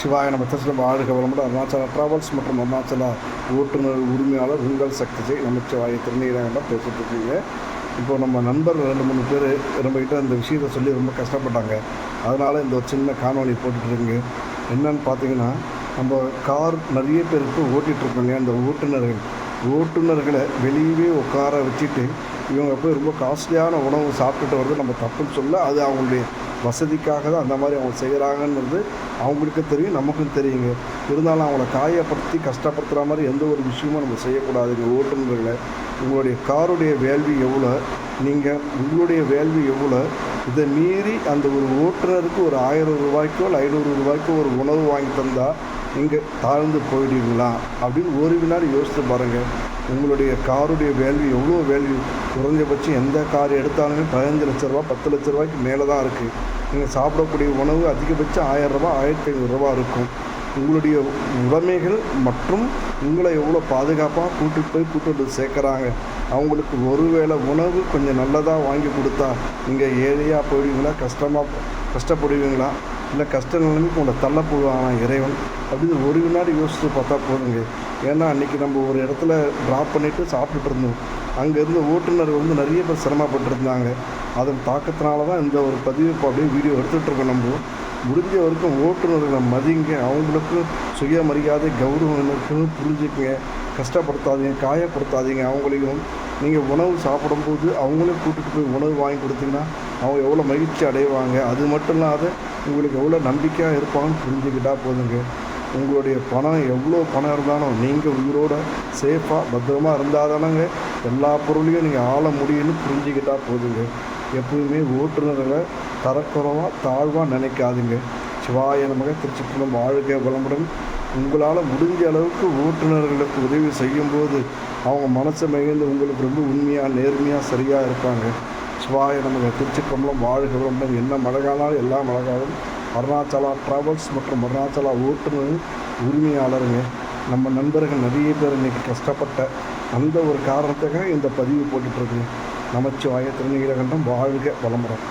சிவாய நம்ம திருச்சியில் வாழ்க வளமுடன் அருணாச்சல ட்ராவல்ஸ் மற்றும் அருணாச்சல ஓட்டுநர் உரிமையாளர் உங்கள் சக்தி ஜெய். நமச்சிவாய திருநீரகண்டம் பேசிகிட்டு இருக்கீங்க. இப்போ நம்ம நண்பர் ரெண்டு மூணு பேர் நம்மகிட்ட இந்த விஷயத்தை சொல்லி ரொம்ப கஷ்டப்பட்டாங்க. அதனால் இந்த ஒரு சின்ன காணொலி போட்டுட்ருக்குங்க என்னன்னு பார்த்தீங்கன்னா நம்ம கார் நிறைய பேருக்கு ஓட்டிகிட்ருக்கோங்க அந்த ஓட்டுநர்கள். ஓட்டுநர்களை வெளியவே உட்கார வச்சுட்டு இவங்க போய் ரொம்ப காஸ்ட்லியான உணவு சாப்பிட்டுட்டு வர்றது நம்ம தப்புன்னு சொல்ல அது அவங்களுடைய வசதிக்காக தான் அந்த மாதிரி அவங்க செய்கிறாங்கன்றது அவங்களுக்கு தெரியும் நமக்கும் தெரியுங்க. இருந்தாலும் அவங்கள காயப்படுத்தி கஷ்டப்படுத்துகிற மாதிரி எந்த ஒரு விஷயமும் நம்ம செய்யக்கூடாதுங்க. ஓட்டுநர்களை உங்களுடைய காருடைய வேல்வி எவ்வளோ? நீங்கள் உங்களுடைய வேல்வி எவ்வளோ? இதை மீறி அந்த ஒரு ஓட்டுநருக்கு ஒரு ஆயிரம் ரூபாய்க்கோ இல்லை ஐநூறு ரூபாய்க்கோ ஒரு உணவு வாங்கி தந்தால் நீங்கள் தாழ்ந்து போயிடுவீங்களா? அப்படின்னு ஒரு வினாடி யோசித்து பாருங்கள் உங்களுடைய காருடைய வேல்யூ எவ்வளோ வேல்யூ குறைஞ்சபட்சம் எந்த கார் எடுத்தாலுமே பதினஞ்சு லட்ச ரூபா பத்து லட்ச ரூபாய்க்கு மேலே தான் இருக்குது நீங்கள் சாப்பிடக்கூடிய உணவு அதிகபட்சம் ஆயிரரூபா ஆயிரத்தி ஐநூறுரூவா இருக்கும். உங்களுடைய உடைமைகள் மற்றும் உங்களை எவ்வளோ பாதுகாப்பாக கூட்டிட்டு போய் கூட்டு வந்து சேர்க்குறாங்க. அவங்களுக்கு ஒருவேளை உணவு கொஞ்சம் நல்லதாக வாங்கி கொடுத்தா நீங்கள் ஏழையாக போயிடுவீங்களா? கஷ்டமாக கஷ்டப்படுவீங்களா? இல்லை கஷ்ட நிலைமைக்கு உங்களை தள்ள இறைவன்? அப்படின்னு ஒரு வினாடி யோசித்து பார்த்தா போதுங்க. ஏன்னா அன்றைக்கி நம்ம ஒரு இடத்துல ட்ராப் பண்ணிவிட்டு சாப்பிட்டுட்டு இருந்தோம். அங்கேருந்து ஓட்டுநர் வந்து நிறைய பேர் சிரமப்பட்டுருந்தாங்க அதன் தாக்கத்தினால தான் இந்த ஒரு பதிவு இப்போ அப்படியே வீடியோ எடுத்துகிட்டு இருக்கோம் நம்ம. முடிஞ்ச வரைக்கும் ஓட்டுநர்களை மதிங்க. அவங்களுக்கும் சுயமரியாதை கௌரவம் இருக்குன்னு புரிஞ்சுக்குங்க. கஷ்டப்படுத்தாதீங்க காயப்படுத்தாதீங்க. அவங்களையும் நீங்கள் உணவு சாப்பிடும்போது அவங்களும் கூட்டிகிட்டு போய் உணவு வாங்கி கொடுத்தீங்கன்னா அவங்க எவ்வளோ மகிழ்ச்சி அடைவாங்க அது மட்டும் இல்லாத உங்களுக்கு எவ்வளோ நம்பிக்கையாக இருப்பாங்கன்னு புரிஞ்சுக்கிட்டால் போதுங்க. உங்களுடைய பணம் எவ்வளோ பணம் இருந்தாலும் நீங்கள் உயிரோட சேஃபாக பத்திரமா இருந்தால் தானேங்க எல்லா பொருளையும் நீங்கள் ஆள முடியும்னு புரிஞ்சுக்கிட்டால் போதுங்க. எப்பவுமே ஓட்டுநர்களை தரக்குறவாக தாழ்வாக நினைக்காதுங்க. சிவாய நமக திருச்சிக்குளம் வாழ்க வளமுடன். உங்களால் முடிஞ்ச அளவுக்கு ஓட்டுநர்களுக்கு உதவி செய்யும்போது அவங்க மனசை மகிழ்ந்து உங்களுக்கு ரொம்ப உண்மையாக நேர்மையாக சரியாக இருப்பாங்க. சிவாய நமக்கு திருச்சிற்றம்பலம் வாழ்க வளமுடன் என்ன மழை எல்லா மழை அருணாச்சலா ட்ராவல்ஸ் மற்றும் அருணாச்சலா ஓட்டுநர் உரிமையாளருங்க. நம்ம நண்பர்கள் நிறைய பேர் இன்றைக்கி கஷ்டப்பட்ட அந்த ஒரு காரணத்துக்காக இந்த பதிவு போட்டுட்ருக்குங்க நமச்சிவாய திருநீலகண்டம் வாழ்க வளமுடன்.